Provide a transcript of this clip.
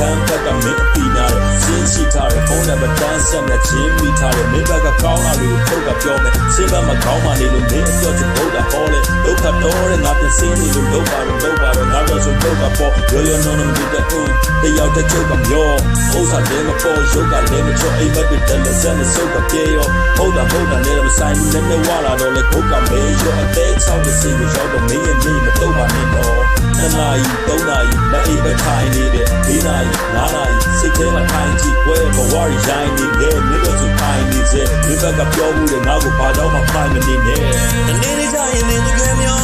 ချမ်းတက်ကမင်းအပီနာတဲ့ရှင်းရှိထားတဲ့ဖုန်းနံပါတ်တန်းဆက်နဲ့ချင်းမိထားတဲ့မင်းဘက်ကကောင်းလာလို့ထုတ်ကပြောမယ်ရှင်းဘက်မှာကောင်းပါလေလို့မင်းအပြောချင်ဟုတ်တာဟောလေဒုက္ခတော့တဲ့ငါပြင်စင်းနေလို့လောက်ပါတော့လောက်ပါတော့ငါတော့ဆိုလောက်ပါပေါ့ရောရောနော်နော်မင်းတဲ့ဟင်းတယောက်တစ်ချုပ်ကမျောဥစ္စာလည်းမပေါ်ရုပ်ကလည်းမချောအိမ်မက်တွေတက်လက်ဆက်နဲ့စုပ်ကပြေရောဟုတ်တာဟုတ်တာလည်းမဆိုင်ဘူးလည်းမဝလာတော့လေဒုက္ခမင်းရောအသေးချောက်တဲ့စီကိုရောက်တော့မင်းရဲ့မင်းမတော့ မ်ပဲထိုင်နေတဲ့၄နာရီ၅နာရီစိတ်ထဲမှာထိုင်ကြည့်ပွဲဘဝရီရိုင်းနေတယ်မင်းတို့သူထိုင်နေစေဒီဘက်ကပြောမှုတွေငါ့ကိုဘာတော့မှဖိုင်မနေနဲ့တနေ့နေ့ကျရင်မင်းတို့